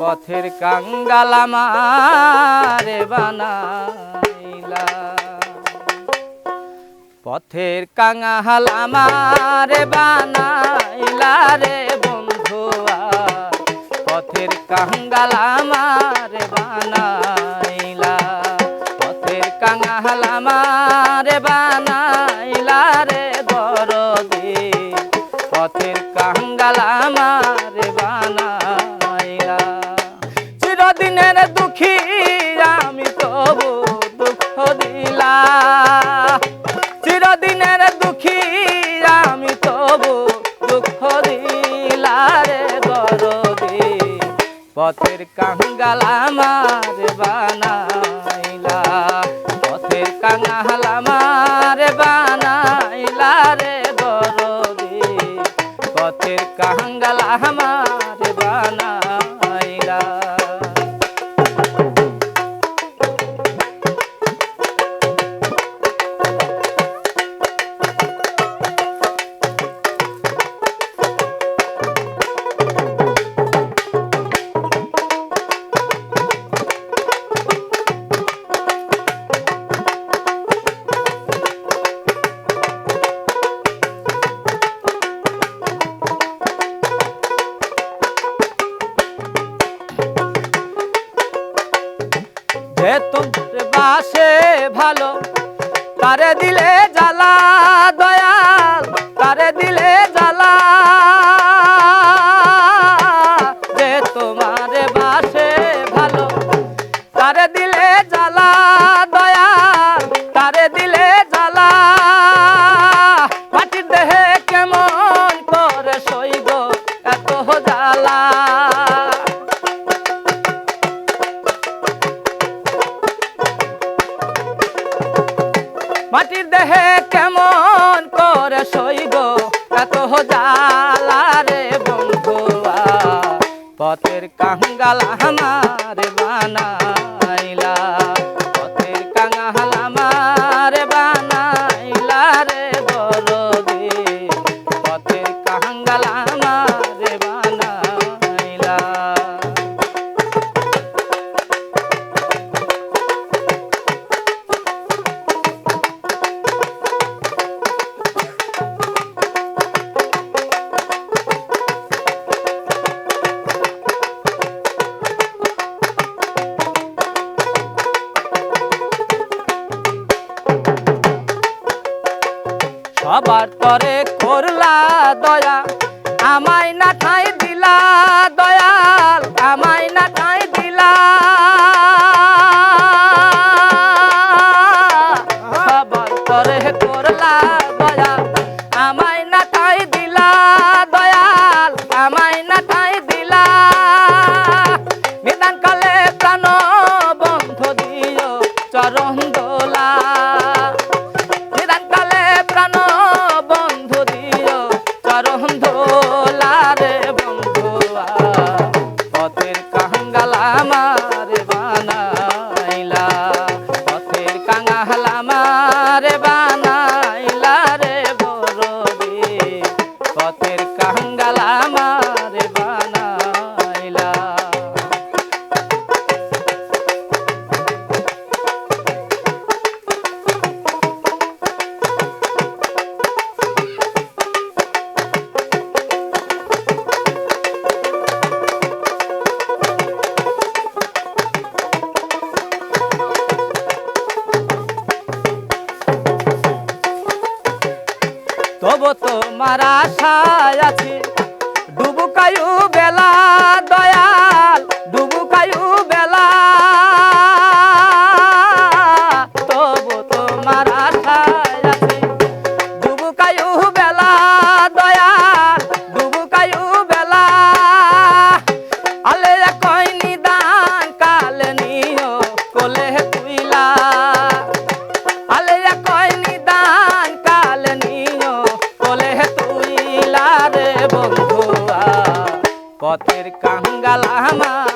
পথের কাঙ্গাল আমারে বানাইলা। পথের কাঙ্গাল আমারে বানাইলা রে বন্ধুয়া পথের কাঙ্গাল আমারে বানাইলা। পথের কাঙ্গাল আমারে বানাইলা রে দরদি পথের কাঙ্গাল আমারে চিরদিনের দুঃখী, আমি তবু দুঃখ দিলা চিরদিনের দুঃখী, আমি তবু দুঃখ দিলা রে দরদি। পথের কাঙ্গাল আমার বানাইলা, পথের কাঙ্গাল আমার বানাইলা। যে তোমার বাসে ভালো তারে দিলে জ্বালা দয়াল তারে দিলে জ্বালা মাটির দেহে কেমন করে সইব? এত জালা রে পথের কাঙ্গাল আমার বানাইলা। সবার পরে করলা দয়া। আমায় না ঠাই দিলা দয়াল, আমায় না ঠাই দিলা। সবার তরে তবু তোমার আশায় আছি। ডুবুকায়ু বেলা দয়াল পথের কাঙ্গাল আমার।